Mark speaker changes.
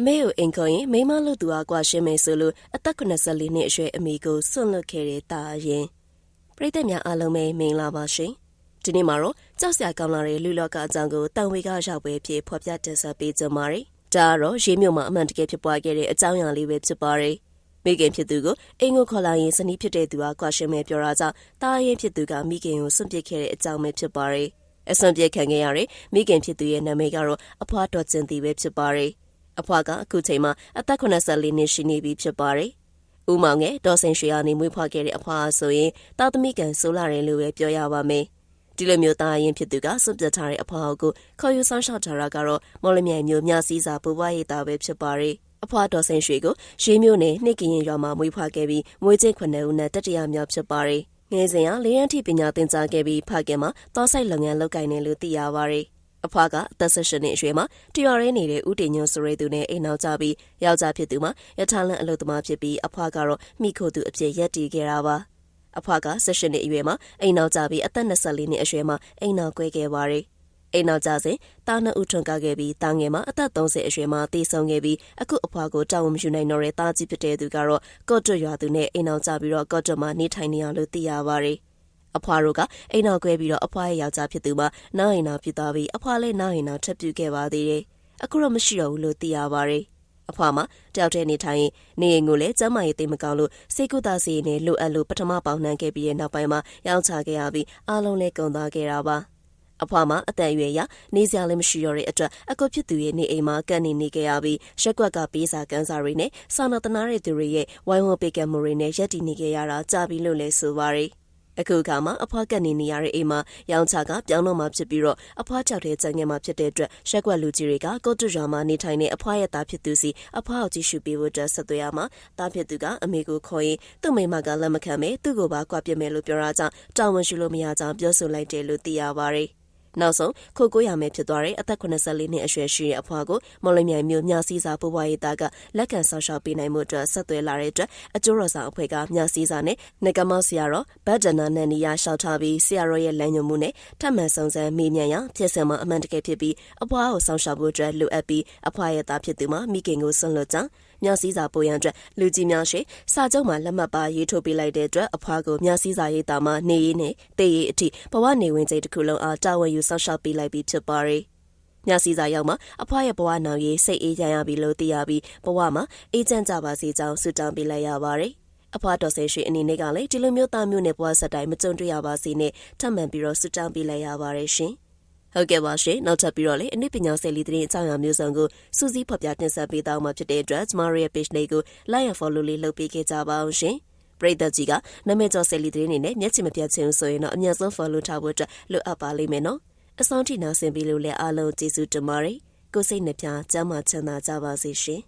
Speaker 1: အမေကိုအိမ်ခေါ်ရင်မိမလို့သူအားကွာရှင်းမယ်ဆိုလို့အသက်84နှစ်အရွယ်အမေကိုစွန့်လွတ်ခဲ့တဲ့တာရင်ပရိသတ်များအားလုံးပဲမင်္ဂလာပါရှင်ဒီနေ့မှာတော့ကြောက်စရာကောင်းလာတဲ့လူလောကအကြောင်းကိုတန်ဝေကရောက်ပဲဖြစ်ဖော်ပြတင်ဆက်ပေးကြပါမယ်ဒါကတော့ရေမြို့မှာအမှန်တကယ်ဖြစ်ပွားခဲ့တဲ့အကြောင်းအရာလေးပဲဖြစ်ပါတယ်မိခင်ဖြစ်သူကိုအင်ကိုခေါ်လာရင်ဇနီးဖြစ်တဲ့သူကကွာရှင်းမယ်ပြောတာကြောင့်တာရင်ဖြစ်သူကမိခင်ကိုစွန့်ပစ်ခဲ့တဲ့အကြောင်းပဲဖြစ်ပါတယ်အစွန်ပြစ်ခံခဲ့ရတဲ့မိခင်ဖြစ်သူရဲ့နာမည်ကတော့အဖွားတော်ကျင်တီပဲဖြစ်ပါတယ်။ အဖွားကအခုချိန်မှာအသက်84နှစ်ရှိနေပြီဖြစ်ပါတယ်။ဦးမောင်ငယ်ဒေါ်စင်ရွှေကနေမွေးဖွားခဲ့တဲ့အဖွားဆိုရင်တာသမီကန်ဆိုလာတယ်လို့ပဲပြောရပါမယ်။ဒီလိုမျိုးသားရင်ဖြစ်သူကစွန့်ပစ်ထားတဲ့အဖွားကိုခေါ်ယူဆောင်ရှောက်ထားတာကတော့မော်လမြိုင်မျိုးမြစည်းစာပူပွားရေးသားပဲဖြစ်ပါတယ်။အဖွားတော်စင်ရွှေကိုရှေးမျိုးနဲ့နှိကရင်ရွာမှာမွေးဖွားခဲ့ပြီးမွေးချင်းခုနှစ်ဦးနဲ့တတိယမြောက်ဖြစ်ပါတယ်။ငယ်စဉ်ကလေးရန်ထိပညာသင်ကြားခဲ့ပြီးဖခင်မှာတောဆိုင်လုပ်ငန်းလုပ်ကိုင်နေလို့သိရပါတယ်။ အဖွားကအသက်16နှစ်အရွယ်မှာတရွာရဲနေတဲ့ဦးတင်ညွန့်ဆိုရဲသူနဲ့အိမ်နောက်ကြပြီးယောက်ျားဖြစ်သူမှာရထားလန့်အလုပ်သမားဖြစ်ပြီးအဖွားကတော့မိခိုသူအဖြစ်ရက်တည်ခဲ့တာပါ။အဖွားက16နှစ်အရွယ်မှာအိမ်နောက်ကြပြီးအသက်24နှစ်အရွယ်မှာအိမ်နောက်ကွဲခဲ့ပါတယ်။အိမ်နောက်ကြစဉ်တားနှစ်ဦးထွန်ကားခဲ့ပြီးတာငယ်မှာအသက်30အရွယ်မှာတည်ဆုံခဲ့ပြီးအခုအဖွားကိုတာဝန်မယူနိုင်တော့တဲ့တာကြီးဖြစ်တဲ့သူကတော့ကော့တွရွာသူနဲ့အိမ်နောက်ကြပြီးတော့ကော့တွမှာနေထိုင်နေရလို့သိရပါတယ်။ အဖွားတို့ကအိမ်နောက်ကွဲပြီးတော့အဖွားရဲ့ယောက်ျားဖြစ်သူမှာနောက်အိမ်နောက်ဖြစ်သွားပြီးအဖွားလည်းနောက်အိမ်နောက်ထပ်ပြုခဲ့ပါသေးတယ်။အခုတော့မရှိတော့ဘူးလို့သိရပါတယ်။အဖွားမှာတယောက်တည်းနေထိုင်ရင်နေအိမ်ကိုလည်းကျမ်းမာရေးသိမကောင်းလို့စိတ်ကူတာစီနဲ့လိုအပ်လို့ပထမပေါင်းနှံခဲ့ပြီးတဲ့နောက်ပိုင်းမှာရောင်းချခဲ့ရပြီးအားလုံးလည်းကုန်သွားခဲ့တာပါ။အဖွားမှာအသက်အရွယ်ရနေစရာလည်းမရှိတော့တဲ့အတွက်အကူဖြစ်သူရဲ့နေအိမ်မှာကန်နေနေခဲ့ရပြီးရက်ကွက်ကပေးစာကန်းစာတွေနဲ့စာနာတနာတဲ့သူတွေရဲ့ဝိုင်းဝန်းပေးကမ်းမှုတွေနဲ့ရက်တည်နေခဲ့ရတာကြာပြီလို့လည်းဆိုပါရယ် အခုအခါမှာအဖွားကနေနေရတဲ့အိမ်မှာရောင်ချကပြောင်းတော့မှဖြစ်ပြီးတော့အဖွားကြောက်တဲ့ကြံငယ်မှာဖြစ်တဲ့အတွက်ရက်ွက်လူကြီးတွေကကော့တူရွာမှာနေထိုင်တဲ့အဖွားရဲ့သားဖြစ်သူစီအဖွားကိုကြည့်ရှုပေးဖို့အတွက်ဆက်သွယ်ရမှာသားဖြစ်သူကအမေကိုခေါ်ရင်သူ့မိမကလက်မခံပဲသူ့ကိုပါကွာပြစ်မယ်လို့ပြောတာကြောင့်တာဝန်ရှိလို့မရကြောင်းပြောဆိုလိုက်တယ်လို့သိရပါရယ် နောက်ဆုံးခိုကိုရမယ်ဖြစ်သွားတဲ့အသက်84နှစ်အရွယ်ရှိတဲ့အဖွားကိုမော်လမြိုင်မြို့မြစည်းစာပူပွားရေးသားကလက်ခံဆောင်ရှောက်ပေးနိုင်မှုအတွက်ဆက်သွယ်လာတဲ့အတွက်အကျိုးတော်ဆောင်အဖွဲ့ကမြစည်းစာနဲ့နေကမောက်ဆရာတော်ဘတ်ဒနာနဲ့နီယာရှောက်ထားပြီးဆရာတော်ရဲ့လမ်းညွှန်မှုနဲ့ထပ်မံစုံစမ်းမေးမြန်းရဖြစ်စဉ်မှာအမှန်တကယ်ဖြစ်ပြီးအဖွားကိုဆောင်ရှောက်ဖို့အတွက်လိုအပ်ပြီးအဖွားရဲ့သားဖြစ်သူမှာမိခင်ကိုဆွန့်လွတ်ကြောင်း မြစည်းစာပိုရန်အတွက်လူကြီးများရှိစာချုပ်မှာလက်မှတ်ပါရေးထိုးပေးလိုက်တဲ့အတွက်အဖွားကိုမြစည်းစာရေးတာမှာနေရေးနဲ့တေးရေးအထိဘဝနေဝင်ချိန်တစ်ခုလုံးအားတာဝန်ယူဆောင်ရှောက်ပေးလိုက်ပြီးဖြစ်ပါတယ်။ညစီစာရောက်မှာအဖွားရဲ့ဘဝနောင်ရေးစိတ်အေးချမ်းရပြီလို့သိရပြီးဘဝမှာအေးချမ်းကြပါစေကြောင်းဆုတောင်းပေးလိုက်ရပါတယ်။အဖွားတော်ဆဲရွှေအနေနဲ့ကလည်းဒီလိုမျိုးသားမျိုးနဲ့ဘဝဆက်တိုင်းမကြုံတွေ့ရပါစေနဲ့ထပ်မံပြီးတော့ဆုတောင်းပေးလိုက်ရပါတယ်ရှင်။ ဟုတ်ကဲ့ပါရှင်နောက်ထပ်ပြီးတော့လေအနည်းပညာဆယ်လီသတင်းအကြောင်းအရာမျိုးစုံကိုစူးစီးဖော်ပြတင်ဆက်ပေးသွားမှာဖြစ်တဲ့အတွက်ကျမတို့ရဲ့ page လေးကို like and follow လေးလုပ်ပေးခဲ့ကြပါအောင်ရှင်ပရိသတ်ကြီးကနာမည်ကျော်ဆယ်လီသတင်းတွေနဲ့မျက်ခြေမပြတ်ခြင်းဆိုရင်တော့အများဆုံး follow ထားဖို့အတွက်လိုအပ်ပါလိမ့်မယ်နော်အဆောင်ထိနာဆင်ပြီးလို့လည်းအားလုံးကျေးဇူးတင်ပါတယ်ကိုစိတ်နှပြချမ်းသာချမ်းသာကြပါစေရှင်